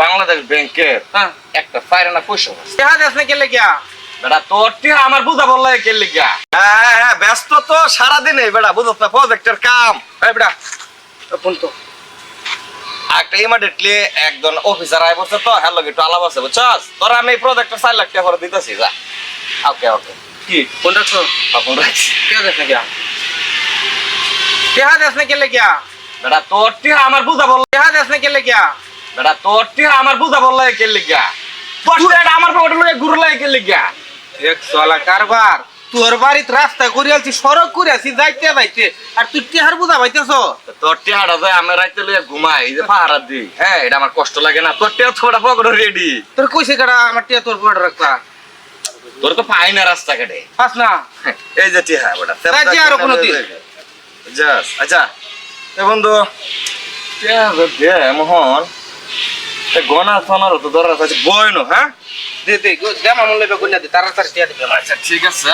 বাংলাদেশ ব্যাংকের হ্যাঁ। একটা ফাইরানা পয়সা দেশ না কেলে গিয়া? বেটা তোর টিহা আমার বুঝা বললে কে হ্যাঁ হ্যাঁ ব্যস্ত তো সারাদিনে বেটা বুঝত না প্রজেক্টের কাম। এই বেটা ফোন তো। একটা একজন অফিসার বলছে তো হ্যালো একটু আলাপ আছে বুঝছস? তোর আমি প্রজেক্টের চার লাখ টাকা করে দিতেছি যা। ওকে ওকে। কি? ফোন রাখছো? তখন রাখছি। টেহা দেশ না গিয়া? টেহা দেশ না কেলে গিয়া? বেটা তোর টিহা আমার বুঝা বললে টেহা দেশ না কেলে গিয়া? বেটা তোর টিহা আমার বুঝা বললে কে লিগা? তোর আমার পকেটে লয়ে ঘুরলে কে লিগা? এক চলা কারবার তোর বাড়িত রাস্তা করে আছি সড়ক করে আছি যাইতে যাইতে। আর তুই টেহার বুঝা পাইতেছ? তোর টিহাটা যায় রাইতে লয়ে ঘুমাই এই যে পাহারা দিই। হ্যাঁ এটা আমার কষ্ট লাগে না। তোর টিহা থোড়া পকেটে রেডি তোর কইছে কাটা আমার টিয়া তোর পকেটে রাখতা তোর তো পাই না রাস্তা কাটে। পাস না? এই যে টিহা বেটা যে আরও কোনো দিন। জাস আচ্ছা। এ বন্ধু। টিহা দে মোহন গনা সোনার তো আছে। বইনো হ্যাঁ? দে দে গো, দে মামুন লইবে গুন্না দে তাড়াতাড়ি টিয়া দিবে আচ্ছা ঠিক আছে।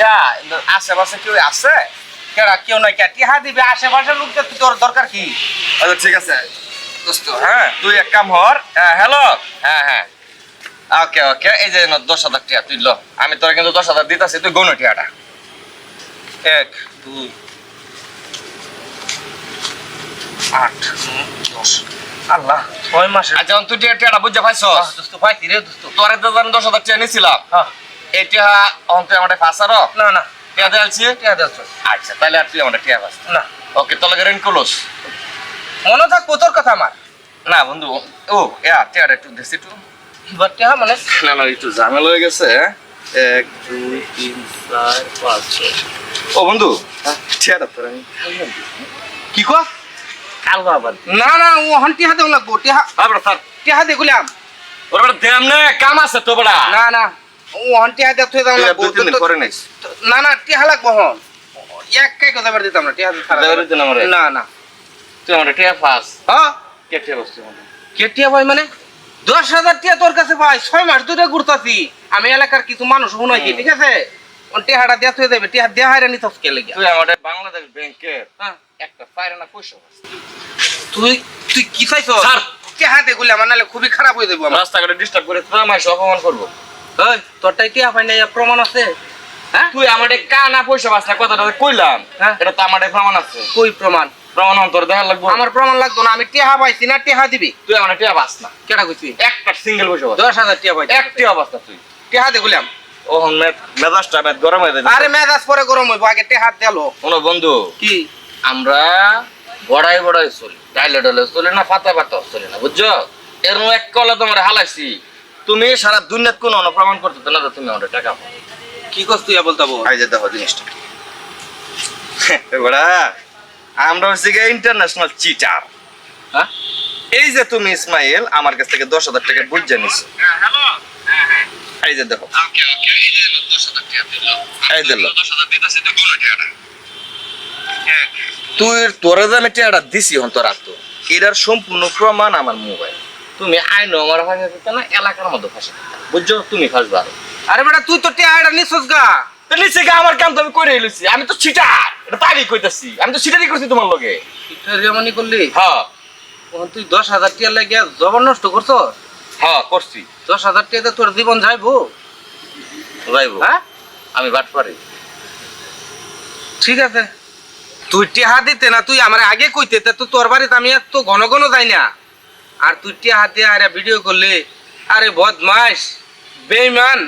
ইয়া আশেপাশে কেউ আছে? কেডা কেউ নাই দিবে লোকদের তুই তোর দরকার কি? আচ্ছা ঠিক আছে। দোস্ত হ্যাঁ? তুই এক কাম হর হ্যালো? হ্যাঁ হ্যাঁ। ওকে ওকে এই যে দশ হাজার টিয়া তুই ল। আমি তোরা কিন্তু দশ হাজার দিতেছি তুই গৌন টিয়াটা এক দুই আট দশ। আল্লাহ। ছয় মাসে আচ্ছা তুই টিয়া টিয়াটা বুঝতে পাইছ দোস্ত পাইছি রে দোস্ত তোর তো জানি দশ হাজার টিয়া নিছিলাম। হ্যাঁ। আমার ফাঁসার না না। টিয়া টিয়া আচ্ছা তাহলে আর তুই আমার টিয়া ফাঁস না। ওকে তাহলে রেন কলস মনে থাকব তোর কথা আমার। না বন্ধু ও ইয়া টিয়াটা একটু দিছি একটু। এবার টিহা মানে? না না একটু ঝামেলা হয়ে গেছে এক দুই তিন চার পাঁচ ছয়। ও বন্ধু টিয়াটা তোর আমি কি কর কালবা আবার। না না ও হন টিহা দেও লাগবো টিহা আবার স্যার। টিহা দেখলাম ওর বড় দেম নে কাম আছে তো বড়া। না না ও হন টিহা দে তুই দাও লাগবো। দুই তিন দিন তো- করে নিস না না টিহা লাগবো হন এক কাই কথা বের দিতাম না টিহা ছাড়া দেবার দিন আমারে। না না। তুই আমার টিয়া ফাস হ্যাঁ? ভাই মানে? দশ হাজার টিয়া তোর কাছে ভাই ছয় মাস ধরে ঘুরতাছি। আমি এলাকার কিছু মানুষ শুনাইছি ঠিক আছে? টিহাটা দেয়া তুই দেবে টিহা দেয়া কে লেগে তুই আমাদের বাংলাদেশ ব্যাংকের হ্যাঁ। একটা পয়সা তুই তুই কি চাইছ স্যার। টিহা দেখলে আমার নাহলে খুবই খারাপ হয়ে আমার। রাস্তাঘাটে ডিস্টার্ব করে অপমান করব। ওই তোরটাই টিহা পাই নাই প্রমাণ আছে? হ্যাঁ? তুই আমাদের কানা পয়সা না কথাটা কইলাম হ্যাঁ। এটা তো আমাদের প্রমাণ আছে। কই প্রমাণ? প্রমাণ তোর দেখা লাগবো। আমার প্রমাণ লাগতো না আমি টিহা পাইছি না টিহা দিবি? তুই আমার টিয়া বাস না। কেটা কইছি? একটা সিঙ্গেল পয়সা দশ হাজার টিহা পাইছি। এক বাস না তুই। টিহা দেখলাম ও মেজাজটা মেদ গরম হয়ে আরে মেজাজ পরে গরম হইব আগে টিহা দেলো শোনো বন্ধু কি? আমরা বড়াই বড়াই চলি ডাইলে ডাইলে চলি না পাতা পাতা চলি না বুঝছ? এর এক কলে তোমার হালাইছি। তুমি সারা দুনিয়াত কোনো অনুপ্রমাণ করতে না যে তুমি আমাদের টাকা পাও। কি করছ তুই বলতাবো আই যে দেখো জিনিসটা। বড়া আমরা হচ্ছে গিয়ে ইন্টারন্যাশনাল চিটার হ্যাঁ? এই যে তুমি ইসমাইল আমার কাছ থেকে দশ হাজার টাকা বুঝে নিছো। এই যে দেখো এই দিল। তুই তোরে যে আমি টিয়াটা দিছি হন তোর তো এটার সম্পূর্ণ প্রমাণ আমার মোবাইল। তুমি আইনো আমার ভাষা দিতে না এলাকার মধ্যে ভাষা দিতে। বুঝছ? তুমি ফাঁসবে আরও। আরে বেটা তুই তো টিহাটা নিছস গা। নিচে গিয়ে আমার কাম তো আমি করে এলুছি আমি তো ছিটার এটা তো আগেই কইতাছি। আমি তো ছিটারই করছি তোমার লগে। যেমনই করলি? হ্যাঁ। তুই দশ হাজার টিয়া লাগিয়া জবর নষ্ট করছ হ্যাঁ করছি। দশ হাজার টিয়াতে তোর জীবন যাইবো? যাইব। হ্যাঁ? আমি বাট পারি। ঠিক আছে। তুই টিহা দিতে না তুই আমার আগে কইতে তা তোর বাড়িতে আমি এত ঘন ঘন যাই না। আর তুই টিহা দিয়ে আরে ভিডিও করলে আরে বদমাস বেইমান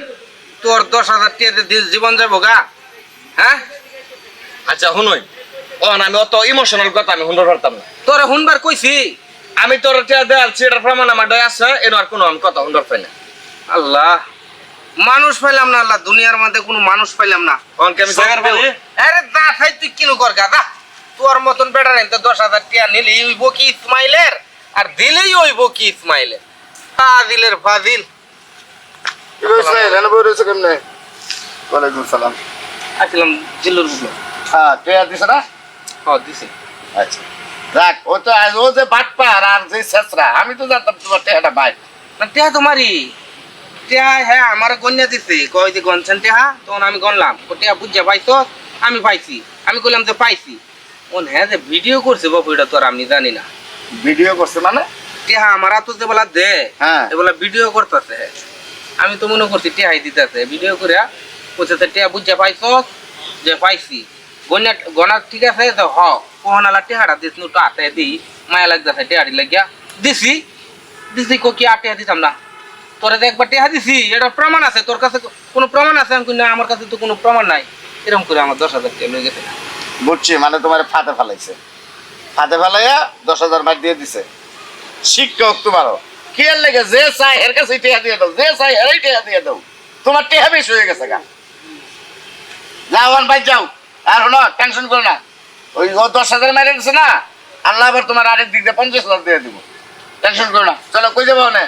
তোর দশ হাজার টিয়াতে দিন জীবন যাব গা। হ্যাঁ? আচ্ছা শুনুই ও আমি অত ইমোশনাল কথা আমি শুনতে পারতাম না। তোরে শুনবার কইছি আমি তোর টিয়া দেয়াল প্রমাণ আমার দয় আছে এর আর কোনো আমি কথা শুনতে পাই না। আল্লাহ মানুষ পাইলাম না আল্লাহ দুনিয়ার মধ্যে কোনো মানুষ পাইলাম না। অনকে আমি আরে দা খাই তুই কিনো কর গাদা তোর মতন বেটা নেই তো দশ হাজার টিয়া নিলি হইব কি ইসমাইলের? আর দিলেই হইব কি ইসমাইলের? ফাজিলের ফাজিল। ইসমাইল এনে বই রয়েছে কেমনে? ওয়ালাইকুম সালাম। আসলাম জিল্লুর হ্যাঁ টেয়া দিছে না? হ দিছি। আচ্ছা। দেখ ও তো ও যে বাটপার আর যে শেষরা আমি তো জানতাম তোমার টেহাটা বাইক না টিয়া তোমারই টিয়া হ্যাঁ আমার গন্যা দিছে। কয় যে গনছেন টিয়া তখন আমি গনলাম ও টিয়া বুঝছে পাইছো আমি পাইছি আমি কইলাম যে পাইছি। ওন হ্যাঁ যে ভিডিও করছে বাবু এটা তো আর আমি জানি না। ভিডিও করছে মানে? টিহা আমার তো যে বলা দে হ্যাঁ। এগুলা ভিডিও করতেছে। আমি তো মনে করছি টিহাই দিতেছে। ভিডিও করে বলছে টিহা বুঝে পাইছ যে পাইছি। গনা গনা ঠিক আছে তো হ। কোহনালা টিহাটা দিস নু তো আতে দি মায়া লাগতেছে টিহাটি লাগিয়া দিছি কো আটে দিতাম না তোরে একবার টিহা দিছি এটা প্রমাণ আছে তোর কাছে কোনো প্রমাণ আছে আমি না আমার কাছে তো কোনো প্রমাণ নাই এরকম করে আমার দশ হাজার টাকা গেছে বুঝছি মানে তোমার ফাতে ফেলাইছে ফাতে ফেলাইয়া দশ হাজার মার দিয়ে দিছে শিক্ষক তোমারও কি এর লেগে যে চাই এর কাছে টেহা দিয়ে দাও যে চাই এরই টেহা দিয়ে দাও তোমার টেহা বেশি হয়ে গেছে গা যাও ভাই যাও আর হলো টেনশন করো না ওই দশ হাজার মেরে গেছে না, আল্লাহ আবার তোমার আরেক দিক দিয়ে পঞ্চাশ হাজার দিয়ে দিব। টেনশন করো না চলো, কই যাব না